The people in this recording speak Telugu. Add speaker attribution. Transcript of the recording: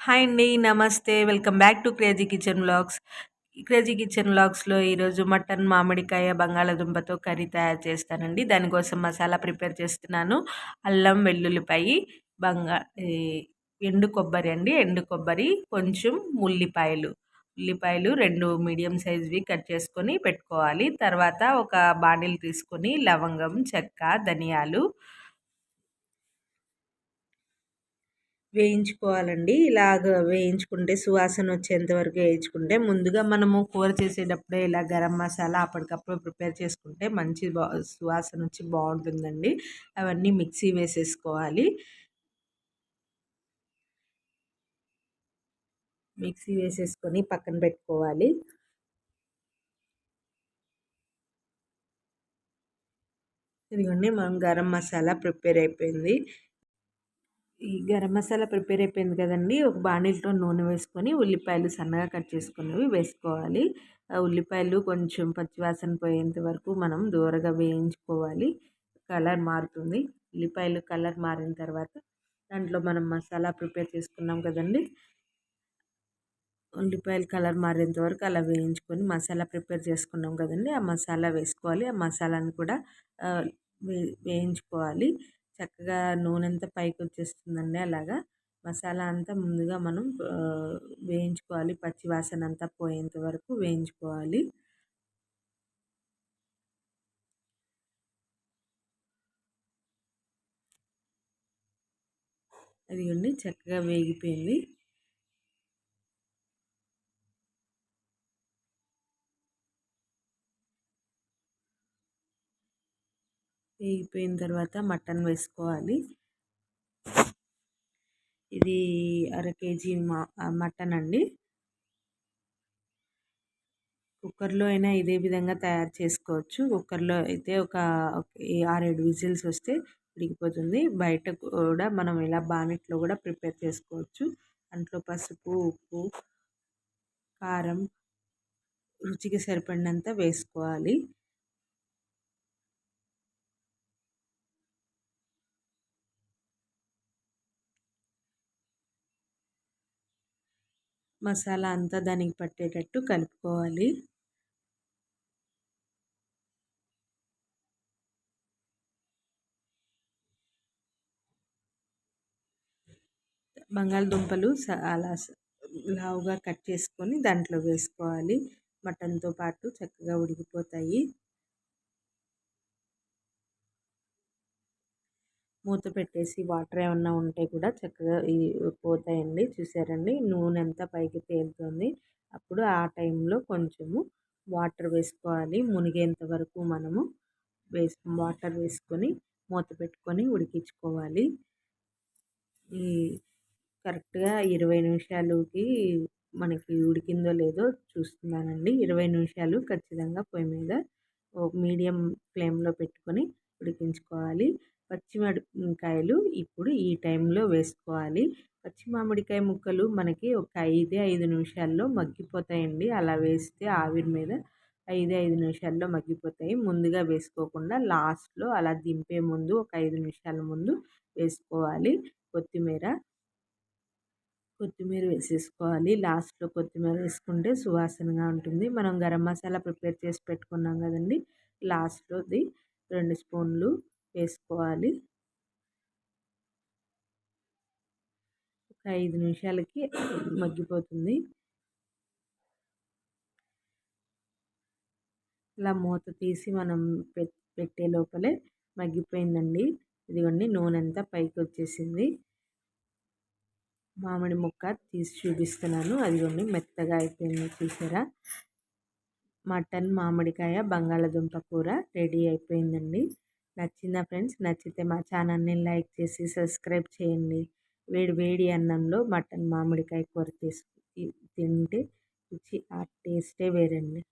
Speaker 1: హాయ్ అండి నమస్తే. Welcome back to crazy kitchen vlogs. Crazy kitchen వ్లాగ్స్లో ఈరోజు మటన్ మామిడికాయ బంగాళాదుంపతో కర్రీ తయారు చేస్తానండి. దానికోసం మసాలా ప్రిపేర్ చేస్తున్నాను. అల్లం వెల్లుల్లిపాయి బంగా ఎండు కొబ్బరి అండి. ఎండు కొబ్బరి కొంచెం ఉల్లిపాయలు. ఉల్లిపాయలు రెండు మీడియం సైజ్వి కట్ చేసుకొని పెట్టుకోవాలి. తర్వాత ఒక బాండిల్ తీసుకొని లవంగం చెక్క ధనియాలు వేయించుకోవాలండి. ఇలాగ వేయించుకుంటే సువాసన వచ్చేంత వరకు వేయించుకుంటే ముందుగా మనము కూర చేసేటప్పుడే ఇలా గరం మసాలా అప్పటికప్పుడు ప్రిపేర్ చేసుకుంటే మంచి సువాసన వచ్చి బాగుంటుందండి. అవన్నీ మిక్సీ వేసేసుకోవాలి. మిక్సీ వేసేసుకొని పక్కన పెట్టుకోవాలి. ఇదిగోండి మనం గరం మసాలా ప్రిపేర్ అయిపోయింది. ఈ గరం మసాలా ప్రిపేర్ అయిపోయింది కదండి. ఒక బాణీలతో నూనె వేసుకొని ఉల్లిపాయలు సన్నగా కట్ చేసుకున్నవి వేసుకోవాలి. ఉల్లిపాయలు కొంచెం పచ్చివాసన పోయేంత వరకు మనం దూరగా వేయించుకోవాలి. కలర్ మారుతుంది. ఉల్లిపాయలు కలర్ మారిన తర్వాత దాంట్లో మనం మసాలా ప్రిపేర్ చేసుకున్నాం కదండి. ఉల్లిపాయలు కలర్ మారేంత వరకు అలా వేయించుకొని మసాలా ప్రిపేర్ చేసుకున్నాం కదండి. ఆ మసాలా వేసుకోవాలి. ఆ మసాలాను కూడా వేయించుకోవాలి. చక్కగా నూనె అంతా పైకి వచ్చేస్తుందండి అలాగా. మసాలా అంతా ముందుగా మనం వేయించుకోవాలి. పచ్చి వాసన అంతా పోయేంత వరకు వేయించుకోవాలి. అదిగోండి చక్కగా వేగిపోయింది. వేగిపోయిన తర్వాత మటన్ వేసుకోవాలి. ఇది అర కేజీ మటన్ అండి. కుక్కర్లో అయినా ఇదే విధంగా తయారు చేసుకోవచ్చు. కుక్కర్లో అయితే ఒక ఆరేడు విజిల్స్ వస్తే ఉడికిపోతుంది. బయట కూడా మనం ఇలా బానెట్లో కూడా ప్రిపేర్ చేసుకోవచ్చు. దాంట్లో పసుపు ఉప్పు కారం రుచికి సరిపడినంత వేసుకోవాలి. మసాలా అంతా దానికి పట్టేటట్టు కలుపుకోవాలి. బంగాళదుంపలు అలా లావుగా కట్ చేసుకొని దాంట్లో వేసుకోవాలి. మటన్తో పాటు చక్కగా ఉడికిపోతాయి. మూత పెట్టేసి వాటర్ ఏమన్నా ఉంటే కూడా చక్కగా పోతాయండి. చూసారండి? నూనె అంతా పైకి తేలుతుంది. అప్పుడు ఆ టైంలో కొంచెము వాటర్ వేసుకోవాలి. మునిగేంత వరకు మనము వేసు వాటర్ వేసుకొని మూత పెట్టుకొని ఉడికించుకోవాలి. ఈ కరెక్ట్గా ఇరవై నిమిషాలకి మనకి ఉడికిందో లేదో చూస్తున్నానండి. ఇరవై నిమిషాలు ఖచ్చితంగా పొయ్యి మీద మీడియం ఫ్లేమ్లో పెట్టుకొని ఉడికించుకోవాలి. పచ్చిమిరపకాయలు ఇప్పుడు ఈ టైంలో వేసుకోవాలి. పచ్చి మామిడికాయ ముక్కలు మనకి ఒక ఐదే ఐదు నిమిషాల్లో మగ్గిపోతాయండి. అలా వేస్తే ఆవిరి మీద ఐదు ఐదు నిమిషాల్లో మగ్గిపోతాయి. ముందుగా వేసుకోకుండా లాస్ట్లో అలా దింపే ముందు ఒక ఐదు నిమిషాల ముందు వేసుకోవాలి. కొత్తిమీర కొత్తిమీర వేసేసుకోవాలి. లాస్ట్లో కొత్తిమీర వేసుకుంటే సువాసనగా ఉంటుంది. మనం గరం మసాలా ప్రిపేర్ చేసి పెట్టుకున్నాం కదండి. లాస్ట్లోది రెండు స్పూన్లు వేసుకోవాలి. ఒక ఐదు నిమిషాలకి మగ్గిపోతుంది. ఇలా మూత తీసి మనం పెట్టే లోపలే మగ్గిపోయిందండి. ఇదిగోండి నూనె అంతా పైకి వచ్చేసింది మామిడి ముక్క తీసి చూపిస్తున్నాను. అదిగోండి మెత్తగా అయిపోయింది చూసారా? మటన్ మామిడికాయ బంగాళదుంప కూర రెడీ అయిపోయిందండి. నచ్చిందా ఫ్రెండ్స్? నచ్చితే మా ఛానల్ని లైక్ చేసి సబ్స్క్రైబ్ చేయండి. వేడి వేడి అన్నంలో మటన్ మామిడికాయ కూర తీసుకు తింటే రుచి ఆ టేస్టే వేరండి.